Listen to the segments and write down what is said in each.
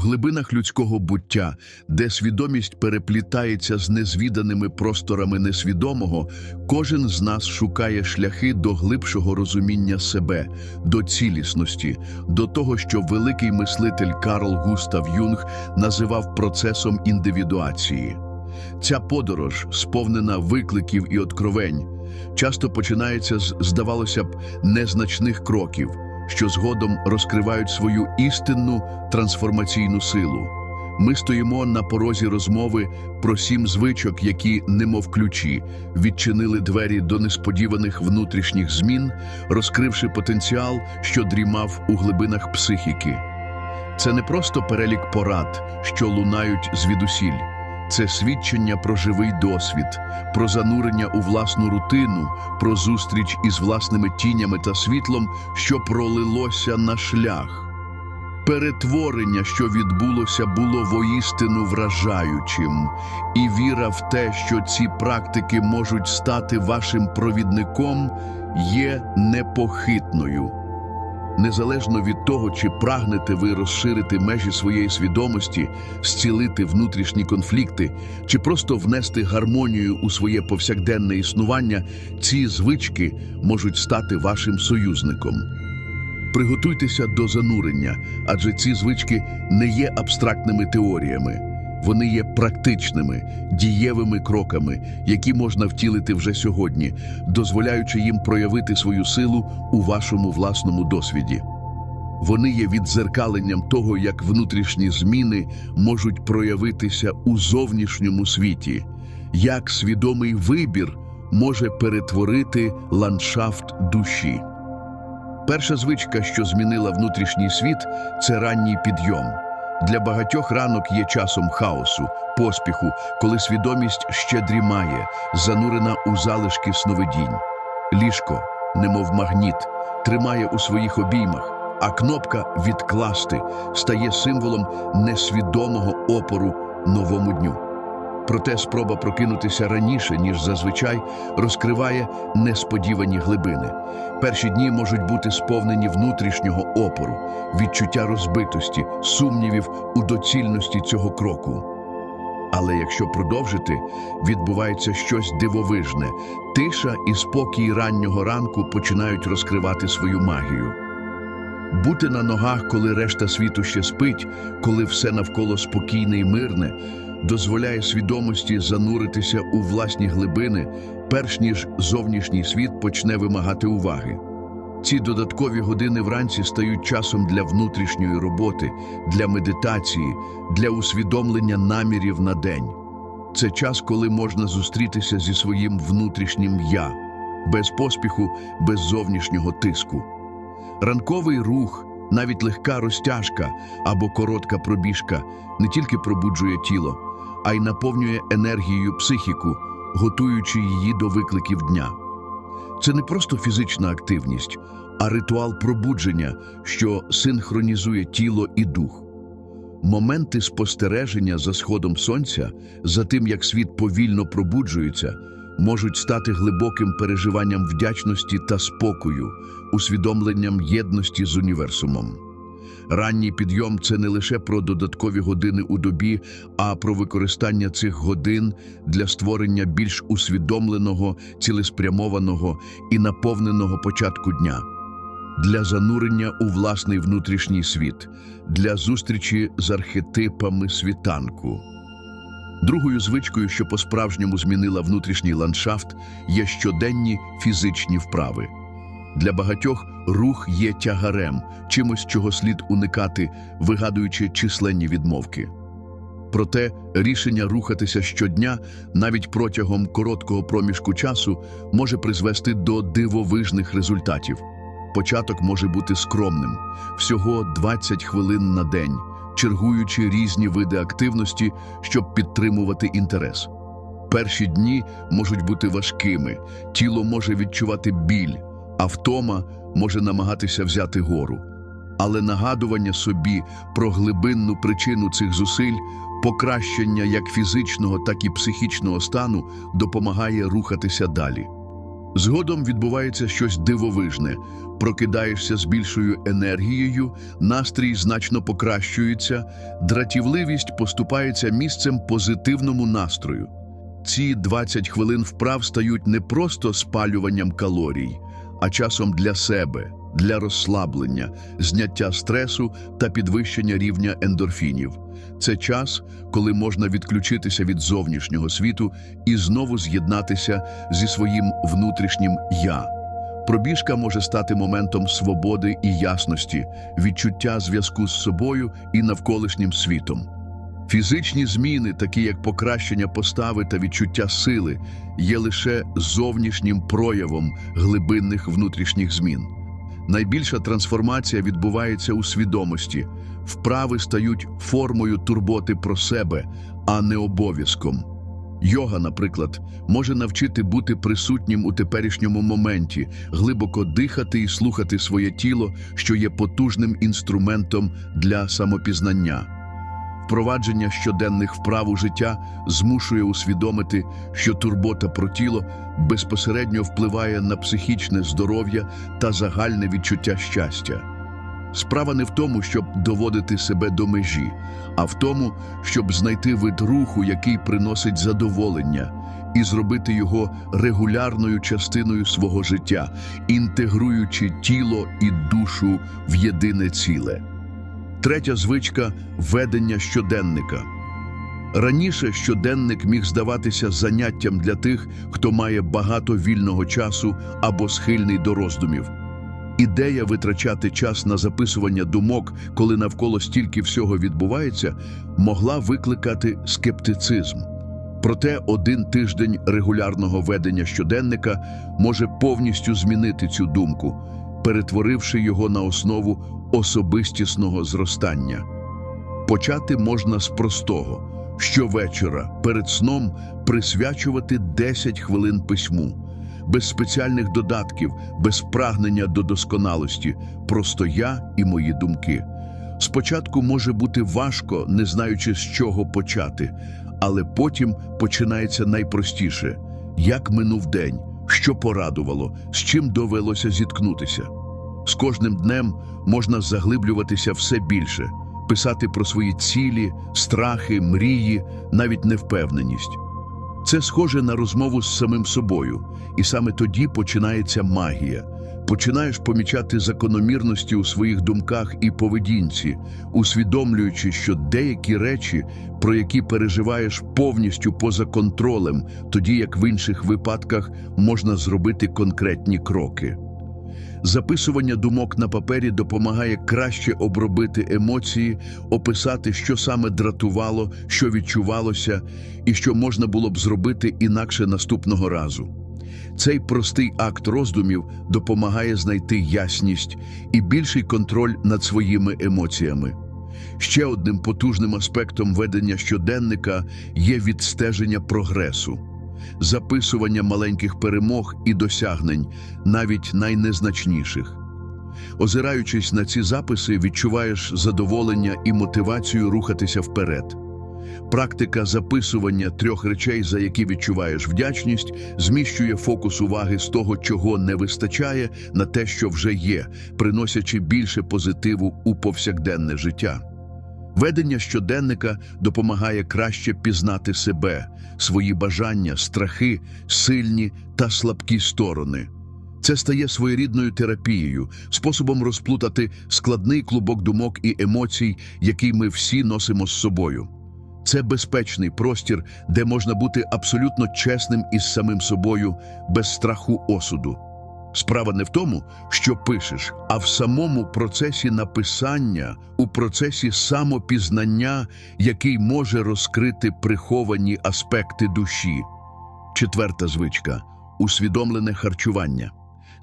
глибинах людського буття, де свідомість переплітається з незвіданими просторами несвідомого, кожен з нас шукає шляхи до глибшого розуміння себе, до цілісності, до того, що великий мислитель Карл Густав Юнг називав процесом індивідуації. Ця подорож, сповнена викликів і откровень, часто починається з, здавалося б, незначних кроків, що згодом розкривають свою істинну трансформаційну силу. Ми стоїмо на порозі розмови про сім звичок, які, немов ключі, відчинили двері до несподіваних внутрішніх змін, розкривши потенціал, що дрімав у глибинах психіки. Це не просто перелік порад, що лунають звідусіль. Це свідчення про живий досвід, про занурення у власну рутину, про зустріч із власними тінями та світлом, що пролилося на шлях. Перетворення, що відбулося, було воістину вражаючим, і віра в те, що ці практики можуть стати вашим провідником, є непохитною. Незалежно від того, чи прагнете ви розширити межі своєї свідомості, зцілити внутрішні конфлікти, чи просто внести гармонію у своє повсякденне існування, ці звички можуть стати вашим союзником. Приготуйтеся до занурення, адже ці звички не є абстрактними теоріями. Вони є практичними, дієвими кроками, які можна втілити вже сьогодні, дозволяючи їм проявити свою силу у вашому власному досвіді. Вони є віддзеркаленням того, як внутрішні зміни можуть проявитися у зовнішньому світі, як свідомий вибір може перетворити ландшафт душі. Перша звичка, що змінила внутрішній світ, це ранній підйом. Для багатьох ранок є часом хаосу, поспіху, коли свідомість ще дрімає, занурена у залишки сновидінь. Ліжко, немов магніт, тримає у своїх обіймах, а кнопка відкласти стає символом несвідомого опору новому дню. Проте спроба прокинутися раніше, ніж зазвичай, розкриває несподівані глибини. Перші дні можуть бути сповнені внутрішнього опору, відчуття розбитості, сумнівів у доцільності цього кроку. Але якщо продовжити, відбувається щось дивовижне. Тиша і спокій раннього ранку починають розкривати свою магію. Бути на ногах, коли решта світу ще спить, коли все навколо спокійне і мирне, дозволяє свідомості зануритися у власні глибини, перш ніж зовнішній світ почне вимагати уваги. Ці додаткові години вранці стають часом для внутрішньої роботи, для медитації, для усвідомлення намірів на день. Це час, коли можна зустрітися зі своїм внутрішнім я, без поспіху, без зовнішнього тиску. Ранковий рух, навіть легка розтяжка або коротка пробіжка не тільки пробуджує тіло, а й наповнює енергією психіку, готуючи її до викликів дня. Це не просто фізична активність, а ритуал пробудження, що синхронізує тіло і дух. Моменти спостереження за сходом сонця, за тим, як світ повільно пробуджується, можуть стати глибоким переживанням вдячності та спокою, усвідомленням єдності з універсумом. Ранній підйом це не лише про додаткові години у добі, а про використання цих годин для створення більш усвідомленого, цілеспрямованого і наповненого початку дня, для занурення у власний внутрішній світ, для зустрічі з архетипами світанку. Другою звичкою, що по-справжньому змінила внутрішній ландшафт, є щоденні фізичні вправи. Для багатьох рух є тягарем, чимось, чого слід уникати, вигадуючи численні відмовки. Проте рішення рухатися щодня, навіть протягом короткого проміжку часу, може призвести до дивовижних результатів. Початок може бути скромним всього 20 хвилин на день, чергуючи різні види активності, щоб підтримувати інтерес. Перші дні можуть бути важкими, тіло може відчувати біль, а втома може намагатися взяти гору. Але нагадування собі про глибинну причину цих зусиль, покращення як фізичного, так і психічного стану допомагає рухатися далі. Згодом відбувається щось дивовижне. Прокидаєшся з більшою енергією, настрій значно покращується, дратівливість поступається місцем позитивному настрою. Ці 20 хвилин вправ стають не просто спалюванням калорій, а часом для себе, для розслаблення, зняття стресу та підвищення рівня ендорфінів. Це час, коли можна відключитися від зовнішнього світу і знову з'єднатися зі своїм внутрішнім я. Пробіжка може стати моментом свободи і ясності, відчуття зв'язку з собою і навколишнім світом. Фізичні зміни, такі як покращення постави та відчуття сили, є лише зовнішнім проявом глибинних внутрішніх змін. Найбільша трансформація відбувається у свідомості. Вправи стають формою турботи про себе, а не обов'язком. Йога, наприклад, може навчити бути присутнім у теперішньому моменті, глибоко дихати і слухати своє тіло, що є потужним інструментом для самопізнання. Впровадження щоденних вправ у життя змушує усвідомити, що турбота про тіло безпосередньо впливає на психічне здоров'я та загальне відчуття щастя. Справа не в тому, щоб доводити себе до межі, а в тому, щоб знайти вид руху, який приносить задоволення, і зробити його регулярною частиною свого життя, інтегруючи тіло і душу в єдине ціле. Третя звичка ведення щоденника. Раніше щоденник міг здаватися заняттям для тих, хто має багато вільного часу або схильний до роздумів. Ідея витрачати час на записування думок, коли навколо стільки всього відбувається, могла викликати скептицизм. Проте один тиждень регулярного ведення щоденника може повністю змінити цю думку, перетворивши його на основу особистісного зростання. Почати можна з простого щовечора перед сном присвячувати 10 хвилин письму, без спеціальних додатків, без прагнення до досконалості, просто я і мої думки. Спочатку може бути важко, не знаючи, з чого почати, але потім починається найпростіше: як минув день, що порадувало, з чим довелося зіткнутися. З кожним днем можна заглиблюватися все більше, писати про свої цілі, страхи, мрії, навіть невпевненість. Це схоже на розмову з самим собою, і саме тоді починається магія. Починаєш помічати закономірності у своїх думках і поведінці, усвідомлюючи, що деякі речі, про які переживаєш повністю поза контролем, тоді як в інших випадках можна зробити конкретні кроки. Записування думок на папері допомагає краще обробити емоції, описати, що саме дратувало, що відчувалося, і що можна було б зробити інакше наступного разу. Цей простий акт роздумів допомагає знайти ясність і більший контроль над своїми емоціями. Ще одним потужним аспектом ведення щоденника є відстеження прогресу записування маленьких перемог і досягнень, навіть найнезначніших. Озираючись на ці записи, відчуваєш задоволення і мотивацію рухатися вперед. Практика записування трьох речей, за які відчуваєш вдячність, зміщує фокус уваги з того, чого не вистачає, на те, що вже є, приносячи більше позитиву у повсякденне життя. Ведення щоденника допомагає краще пізнати себе, свої бажання, страхи, сильні та слабкі сторони. Це стає своєрідною терапією, способом розплутати складний клубок думок і емоцій, який ми всі носимо з собою. Це безпечний простір, де можна бути абсолютно чесним із самим собою, без страху осуду. Справа не в тому, що пишеш, а в самому процесі написання, у процесі самопізнання, який може розкрити приховані аспекти душі. Четверта звичка усвідомлене харчування.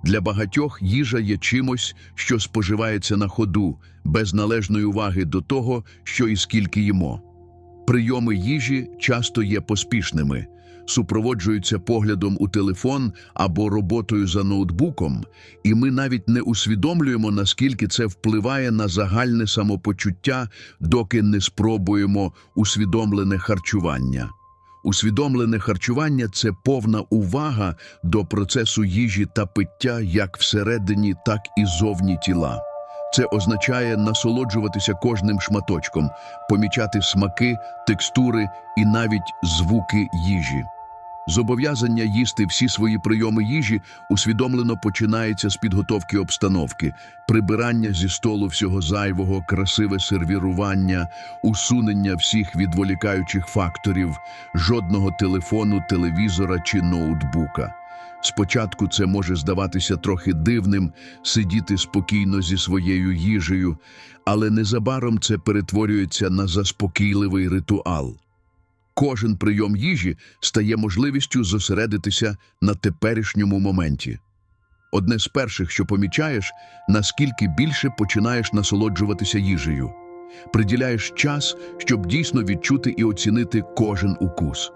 Для багатьох їжа є чимось, що споживається на ходу, без належної уваги до того, що і скільки їмо. Прийоми їжі часто є поспішними, супроводжуються поглядом у телефон або роботою за ноутбуком, і ми навіть не усвідомлюємо, наскільки це впливає на загальне самопочуття, доки не спробуємо усвідомлене харчування. Усвідомлене харчування це повна увага до процесу їжі та пиття як всередині, так і зовні тіла. Це означає насолоджуватися кожним шматочком, помічати смаки, текстури і навіть звуки їжі. Зобов'язання їсти всі свої прийоми їжі усвідомлено починається з підготовки обстановки, прибирання зі столу всього зайвого, красиве сервірування, усунення всіх відволікаючих факторів, жодного телефону, телевізора чи ноутбука. Спочатку це може здаватися трохи дивним сидіти спокійно зі своєю їжею, але незабаром це перетворюється на заспокійливий ритуал. Кожен прийом їжі стає можливістю зосередитися на теперішньому моменті. Одне з перших, що помічаєш, наскільки більше починаєш насолоджуватися їжею. Приділяєш час, щоб дійсно відчути і оцінити кожен укус.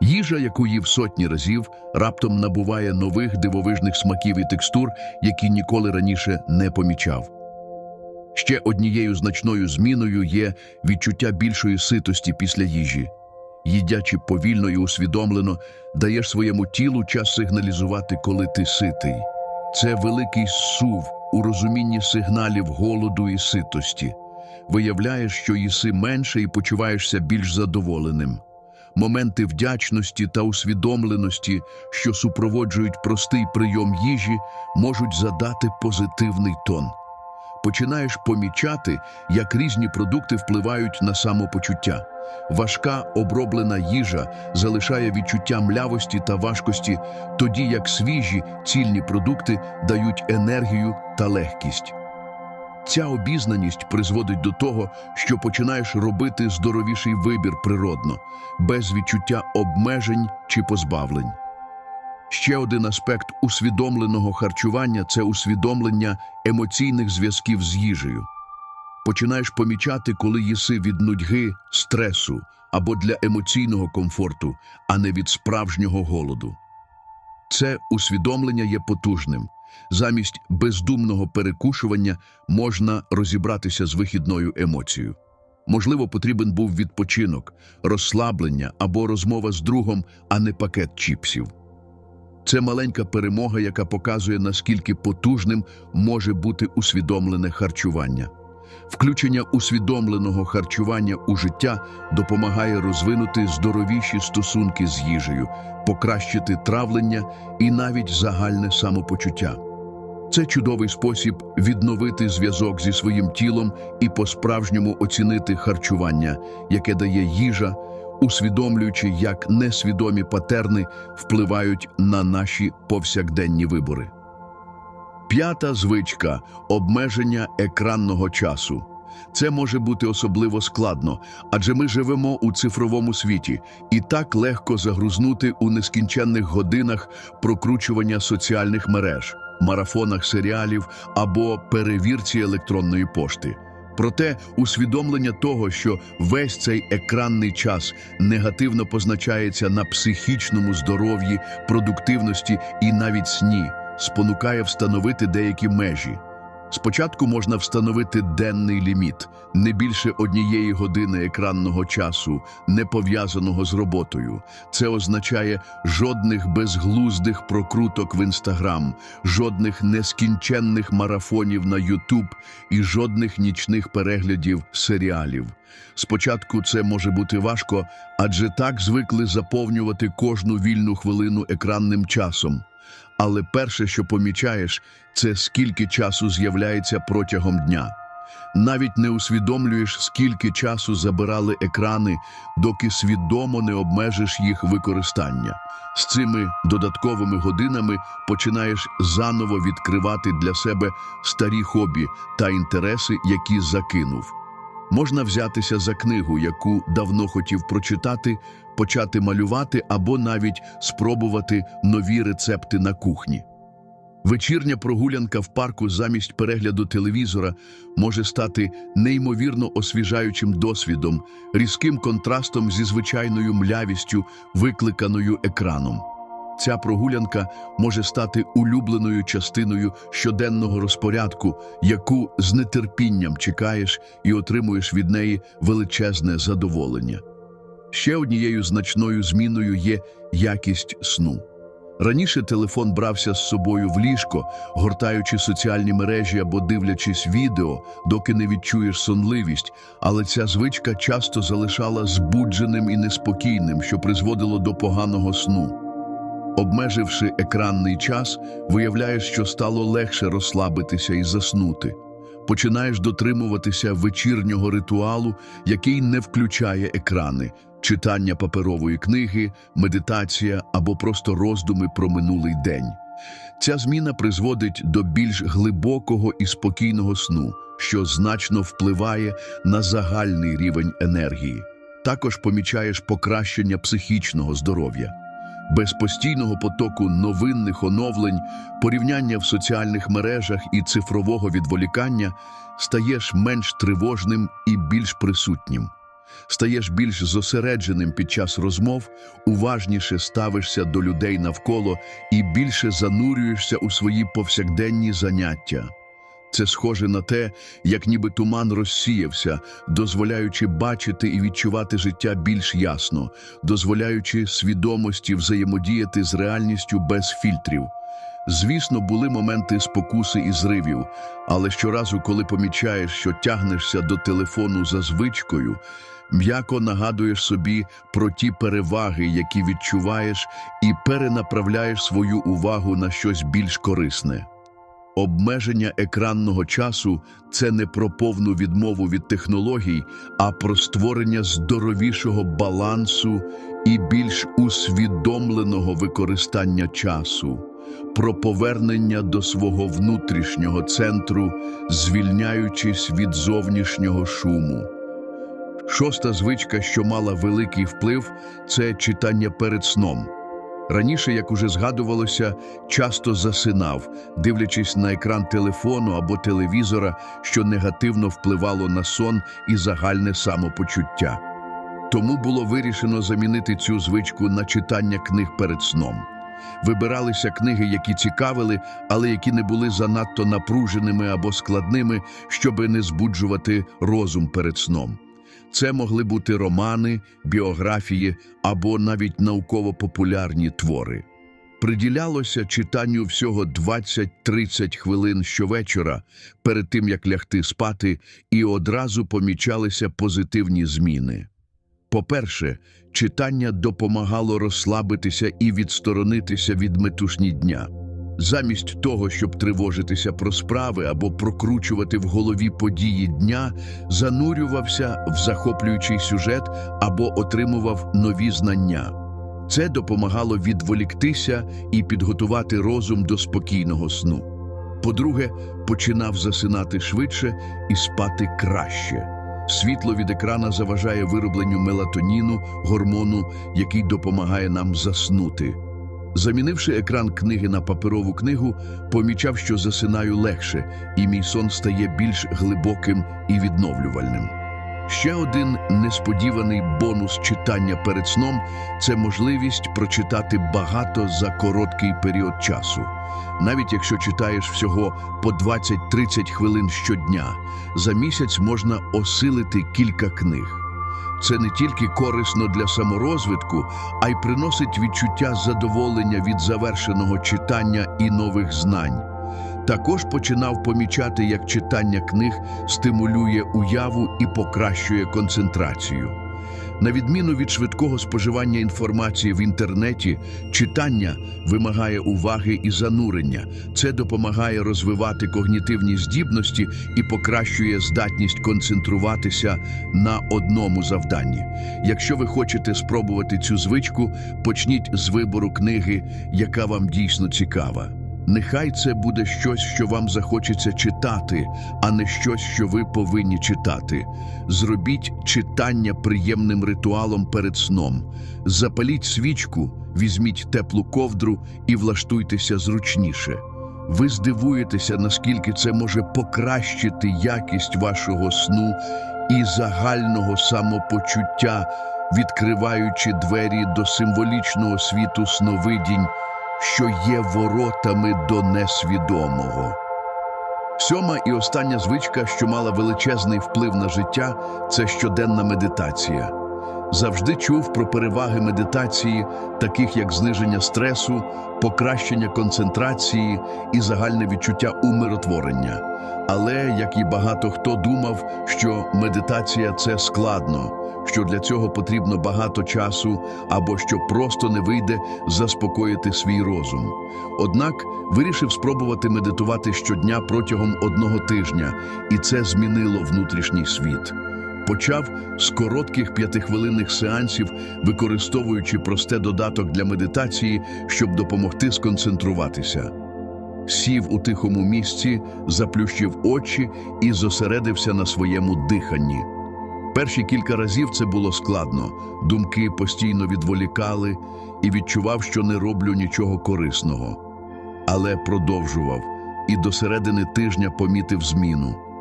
Їжа, яку їв сотні разів, раптом набуває нових дивовижних смаків і текстур, які ніколи раніше не помічав. Ще однією значною зміною є відчуття більшої ситості після їжі. Їдячи повільно і усвідомлено, даєш своєму тілу час сигналізувати, коли ти ситий. Це великий сув у розумінні сигналів голоду і ситості. Виявляєш, що їси менше і почуваєшся більш задоволеним. Моменти вдячності та усвідомленості, що супроводжують простий прийом їжі, можуть задати позитивний тон. Починаєш помічати, як різні продукти впливають на самопочуття. Важка оброблена їжа залишає відчуття млявості та важкості, тоді як свіжі цільні продукти дають енергію та легкість. Ця обізнаність призводить до того, що починаєш робити здоровіший вибір природно, без відчуття обмежень чи позбавлень. Ще один аспект усвідомленого харчування це усвідомлення емоційних зв'язків з їжею. Починаєш помічати, коли їси від нудьги, стресу або для емоційного комфорту, а не від справжнього голоду. Це усвідомлення є потужним. Замість бездумного перекушування можна розібратися з вихідною емоцією. Можливо, потрібен був відпочинок, розслаблення або розмова з другом, а не пакет чіпсів. Це маленька перемога, яка показує, наскільки потужним може бути усвідомлене харчування. Включення усвідомленого харчування у життя допомагає розвинути здоровіші стосунки з їжею, покращити травлення і навіть загальне самопочуття. Це чудовий спосіб відновити зв'язок зі своїм тілом і по-справжньому оцінити харчування, яке дає їжа, усвідомлюючи, як несвідомі патерни впливають на наші повсякденні вибори. П'ята звичка обмеження екранного часу. Це може бути особливо складно, адже ми живемо у цифровому світі і так легко загрузнути у нескінченних годинах прокручування соціальних мереж, марафонах серіалів або перевірці електронної пошти. Проте усвідомлення того, що весь цей екранний час негативно позначається на психічному здоров'ї, продуктивності і навіть сні, спонукає встановити деякі межі. Спочатку можна встановити денний ліміт, не більше однієї години екранного часу, не пов'язаного з роботою. Це означає жодних безглуздих прокруток в інстаграм, жодних нескінченних марафонів на Ютуб і жодних нічних переглядів серіалів. Спочатку це може бути важко, адже так звикли заповнювати кожну вільну хвилину екранним часом. Але перше, що помічаєш, це скільки часу з'являється протягом дня. Навіть не усвідомлюєш, скільки часу забирали екрани, доки свідомо не обмежиш їх використання. З цими додатковими годинами починаєш заново відкривати для себе старі хобі та інтереси, які закинув. Можна взятися за книгу, яку давно хотів прочитати, почати малювати або навіть спробувати нові рецепти на кухні. Вечірня прогулянка в парку замість перегляду телевізора може стати неймовірно освіжаючим досвідом, різким контрастом зі звичайною млявістю, викликаною екраном. Ця прогулянка може стати улюбленою частиною щоденного розпорядку, яку з нетерпінням чекаєш і отримуєш від неї величезне задоволення. Ще однією значною зміною є якість сну. Раніше телефон брався з собою в ліжко, гортаючи соціальні мережі або дивлячись відео, доки не відчуєш сонливість, але ця звичка часто залишала збудженим і неспокійним, що призводило до поганого сну. Обмеживши екранний час, виявляєш, що стало легше розслабитися і заснути. Починаєш дотримуватися вечірнього ритуалу, який не включає екрани, читання паперової книги, медитація або просто роздуми про минулий день. Ця зміна призводить до більш глибокого і спокійного сну, що значно впливає на загальний рівень енергії. Також помічаєш покращення психічного здоров'я. Без постійного потоку новинних оновлень, порівняння в соціальних мережах і цифрового відволікання стаєш менш тривожним і більш присутнім. Стаєш більш зосередженим під час розмов, уважніше ставишся до людей навколо і більше занурюєшся у свої повсякденні заняття. Це схоже на те, як ніби туман розсіявся, дозволяючи бачити і відчувати життя більш ясно, дозволяючи свідомості взаємодіяти з реальністю без фільтрів. Звісно, були моменти спокуси і зривів, але щоразу, коли помічаєш, що тягнешся до телефону за звичкою, м'яко нагадуєш собі про ті переваги, які відчуваєш, і перенаправляєш свою увагу на щось більш корисне. Обмеження екранного часу це не про повну відмову від технологій, а про створення здоровішого балансу і більш усвідомленого використання часу, про повернення до свого внутрішнього центру, звільняючись від зовнішнього шуму. Шоста звичка, що мала великий вплив, це читання перед сном. Раніше, як уже згадувалося, часто засинав, дивлячись на екран телефону або телевізора, що негативно впливало на сон і загальне самопочуття. Тому було вирішено замінити цю звичку на читання книг перед сном. Вибиралися книги, які цікавили, але які не були занадто напруженими або складними, щоби не збуджувати розум перед сном. Це могли бути романи, біографії або навіть науково-популярні твори. Приділялося читанню всього 20-30 хвилин щовечора перед тим, як лягти спати, і одразу помічалися позитивні зміни. По-перше, читання допомагало розслабитися і відсторонитися від метушні дня. Замість того, щоб тривожитися про справи або прокручувати в голові події дня, занурювався в захоплюючий сюжет або отримував нові знання. Це допомагало відволіктися і підготувати розум до спокійного сну. По-друге, починав засинати швидше і спати краще. Світло від екрана заважає виробленню мелатоніну, гормону, який допомагає нам заснути. Замінивши екран книги на паперову книгу, помічав, що засинаю легше, і мій сон стає більш глибоким і відновлювальним. Ще один несподіваний бонус читання перед сном це можливість прочитати багато за короткий період часу. Навіть якщо читаєш всього по 20-30 хвилин щодня, за місяць можна осилити кілька книг. Це не тільки корисно для саморозвитку, а й приносить відчуття задоволення від завершеного читання і нових знань. Також починав помічати, як читання книг стимулює уяву і покращує концентрацію. На відміну від швидкого споживання інформації в інтернеті, читання вимагає уваги і занурення. Це допомагає розвивати когнітивні здібності і покращує здатність концентруватися на одному завданні. Якщо ви хочете спробувати цю звичку, почніть з вибору книги, яка вам дійсно цікава. Нехай це буде щось, що вам захочеться читати, а не щось, що ви повинні читати. Зробіть читання приємним ритуалом перед сном. Запаліть свічку, візьміть теплу ковдру і влаштуйтеся зручніше. Ви здивуєтеся, наскільки це може покращити якість вашого сну і загального самопочуття, відкриваючи двері до символічного світу сновидінь що є воротами до несвідомого. Сьома і остання звичка, що мала величезний вплив на життя, це щоденна медитація. Завжди чув про переваги медитації, таких як зниження стресу, покращення концентрації і загальне відчуття умиротворення. Але, як і багато хто думав, що медитація це складно, що для цього потрібно багато часу або що просто не вийде заспокоїти свій розум. Однак вирішив спробувати медитувати щодня протягом одного тижня, і це змінило внутрішній світ. Почав з коротких п'ятихвилинних сеансів, використовуючи просте додаток для медитації, щоб допомогти сконцентруватися. Сів у тихому місці, заплющив очі і зосередився на своєму диханні. Перші кілька разів це було складно, думки постійно відволікали і відчував, що не роблю нічого корисного. Але продовжував і до середини тижня помітив зміну.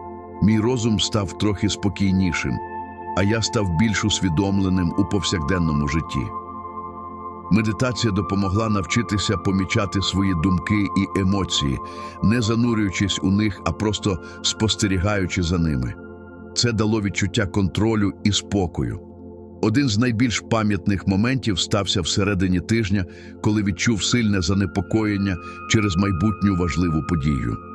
Мій розум став трохи спокійнішим, а я став більш усвідомленим у повсякденному житті. Медитація допомогла навчитися помічати свої думки і емоції, не занурюючись у них, а просто спостерігаючи за ними. Це дало відчуття контролю і спокою. Один з найбільш пам'ятних моментів стався всередині тижня, коли відчув сильне занепокоєння через майбутню важливу подію.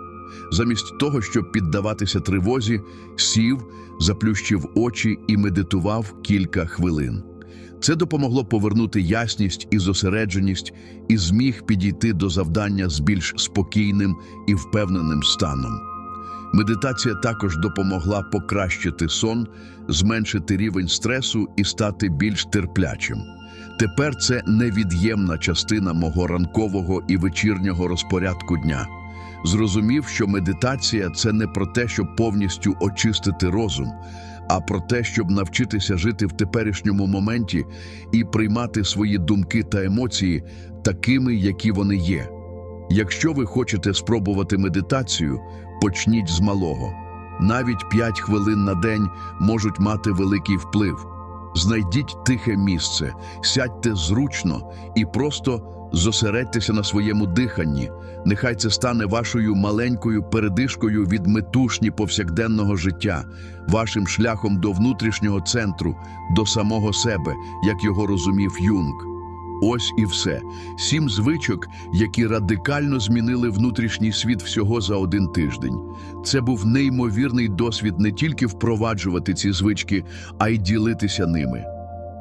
Замість того, щоб піддаватися тривозі, сів, заплющив очі і медитував кілька хвилин. Це допомогло повернути ясність і зосередженість і зміг підійти до завдання з більш спокійним і впевненим станом. Медитація також допомогла покращити сон, зменшити рівень стресу і стати більш терплячим. Тепер це невід'ємна частина мого ранкового і вечірнього розпорядку дня. Зрозумів, що медитація це не про те, щоб повністю очистити розум, а про те, щоб навчитися жити в теперішньому моменті і приймати свої думки та емоції такими, які вони є. Якщо ви хочете спробувати медитацію, почніть з малого. Навіть 5 хвилин на день можуть мати великий вплив. Знайдіть тихе місце, сядьте зручно і просто зосередьтеся на своєму диханні. Нехай це стане вашою маленькою передишкою від метушні повсякденного життя, вашим шляхом до внутрішнього центру, до самого себе, як його розумів Юнг. Ось і все. Сім звичок, які радикально змінили внутрішній світ всього за один тиждень. Це був неймовірний досвід не тільки впроваджувати ці звички, а й ділитися ними.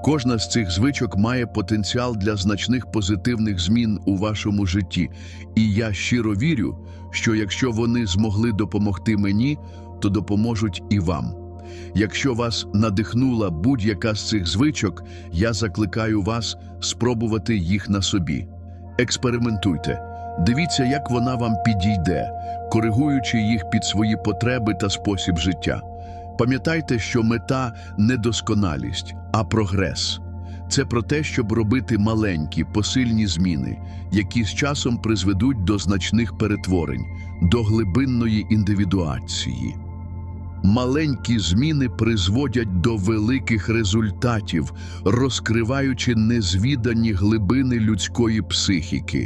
Кожна з цих звичок має потенціал для значних позитивних змін у вашому житті, і я щиро вірю, що якщо вони змогли допомогти мені, то допоможуть і вам. Якщо вас надихнула будь-яка з цих звичок, я закликаю вас спробувати їх на собі. Експериментуйте, дивіться, як вона вам підійде, коригуючи їх під свої потреби та спосіб життя. Пам'ятайте, що мета не досконалість, а прогрес. Це про те, щоб робити маленькі, посильні зміни, які з часом призведуть до значних перетворень, до глибинної індивідуації. Маленькі зміни призводять до великих результатів, розкриваючи незвідані глибини людської психіки.